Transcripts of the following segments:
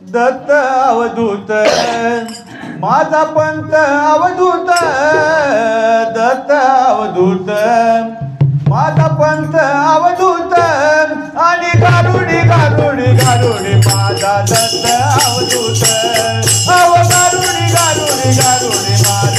दत्त अवधूत माझा पंत अवधूत दत्त अवधूत माझा पंत अवधूत आणि गारुडी गारुडी गारुडी माझा दत्त अवधूत. अव गारुडी गारुडी गारुडी माझा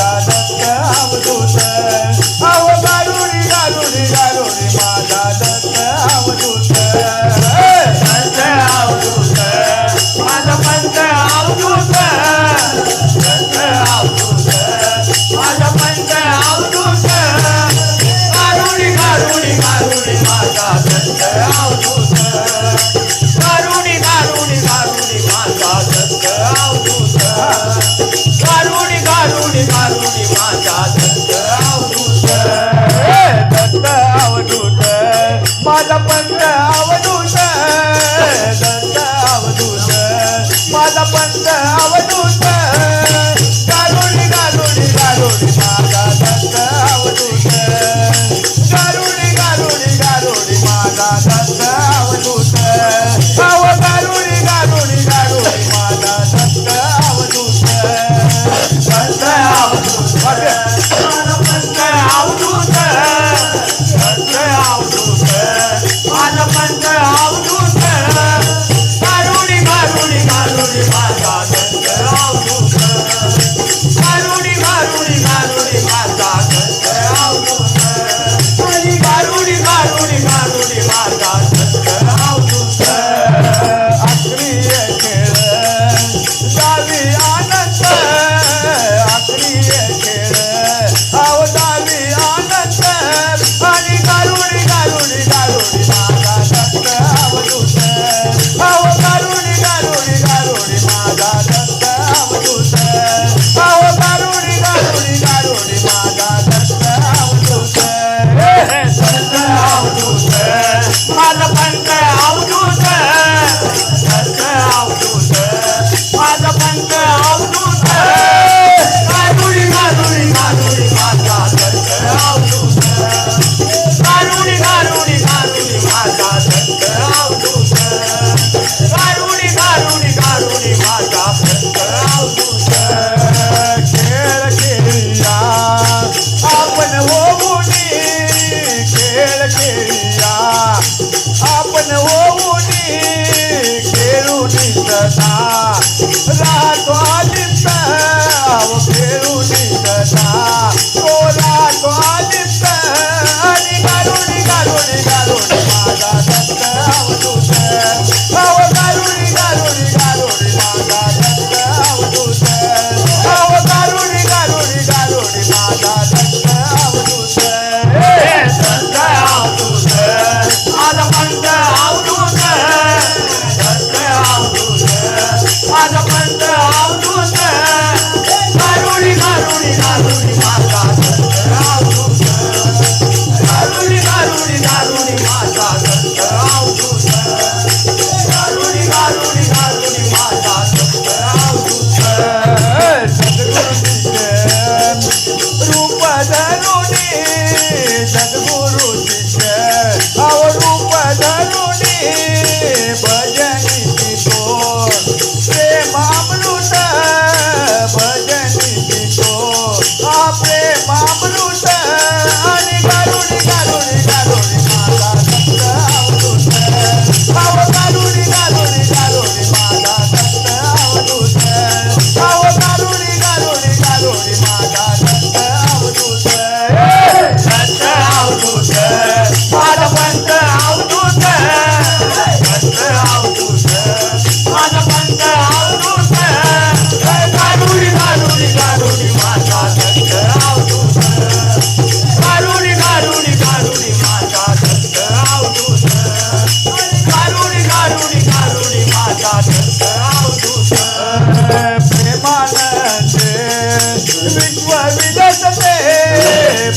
विश्व विलसते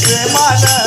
प्रेमान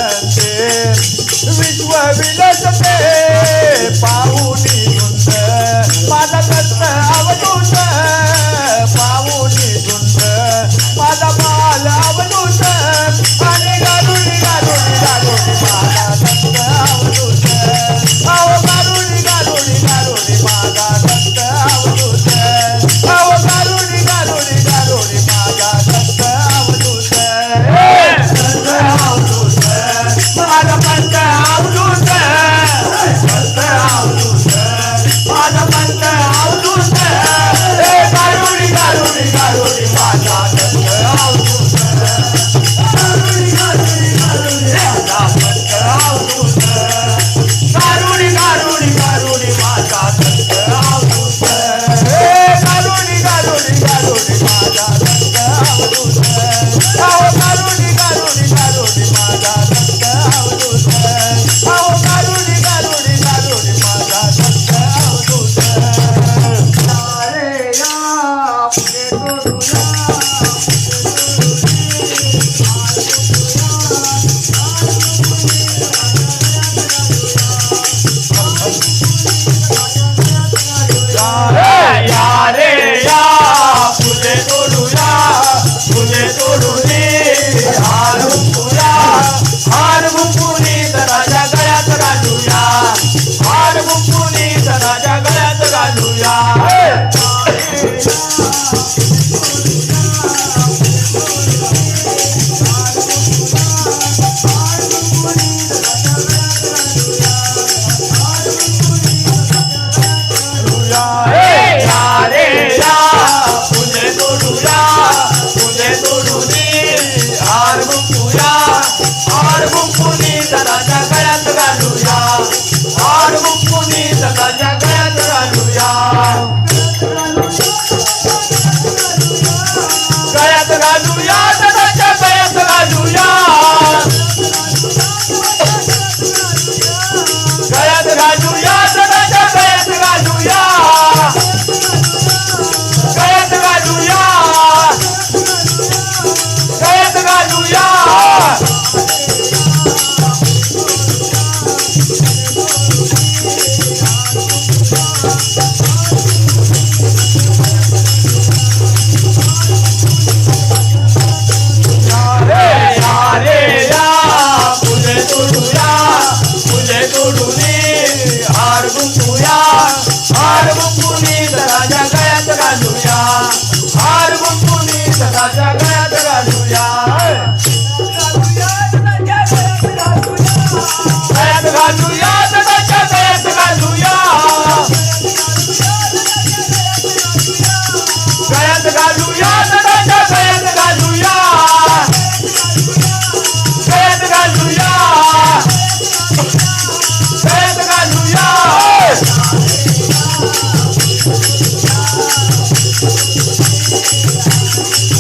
都如你 Thank you.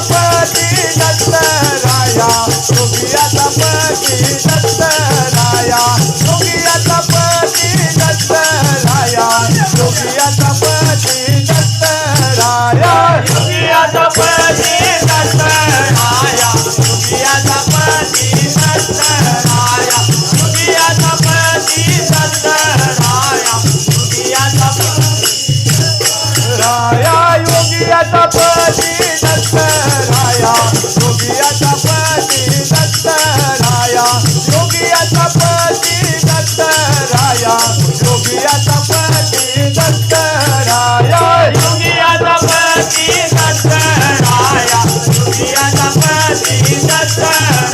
पती दत्तराया सुखियाचा पती दत्तराया सुखियाचा पती दत्तराया सुखियाचा योगियाचा पती दत्तराया योगियाचा पती दत्तराया योगियाचा पती दत्तराया योगियाचा पती दत्तराया. योगियाचा पती दत्तराया योगियाचा पती दत्तराया.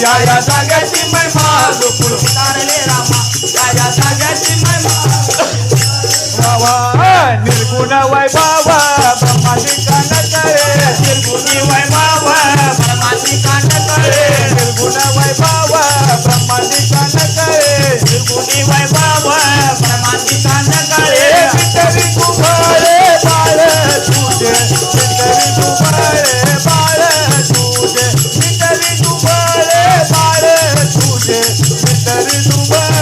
ya ya saga simai ma lupul tarale rama ya ya saga simai தருணுமா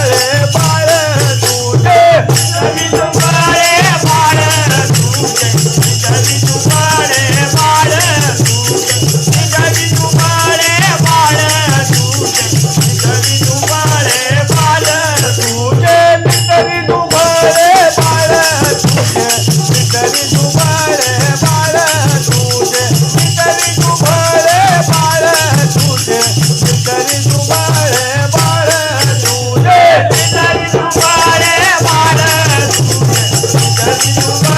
you.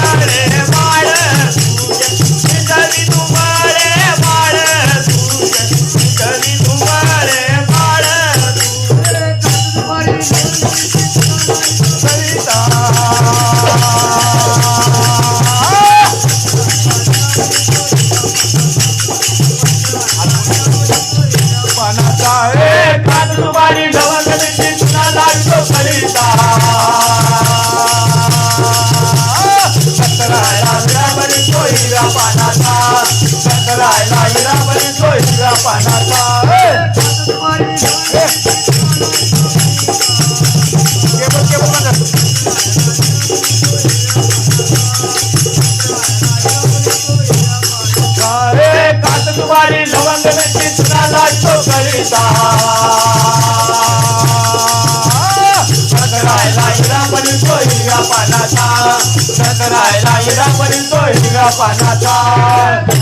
शंकरायला हिरा बरी तो हिरा पानाचा केवळ केवळ अरे कात तुम्हारी लवंग नची सुनाला तो करिता पानाचा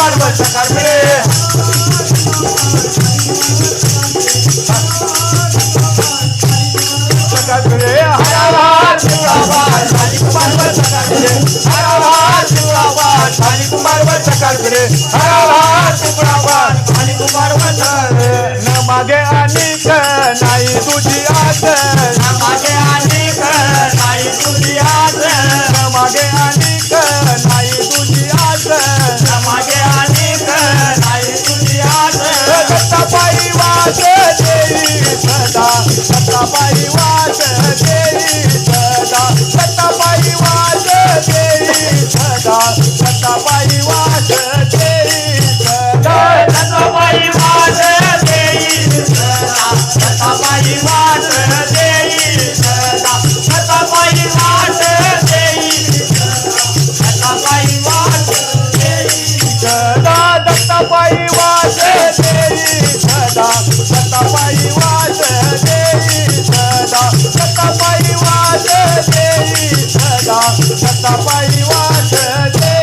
पार्वत करते हरावा कुमार वर्ष करते हरावा शिवरावा शाली कुमार वर्ष करते हरावा शिवरावा शाली कुमार वर्ष न मागे अनेक देवी सदा सताबाई वाट देवी सदा सताबाई वाट देवी सदा सदा सदा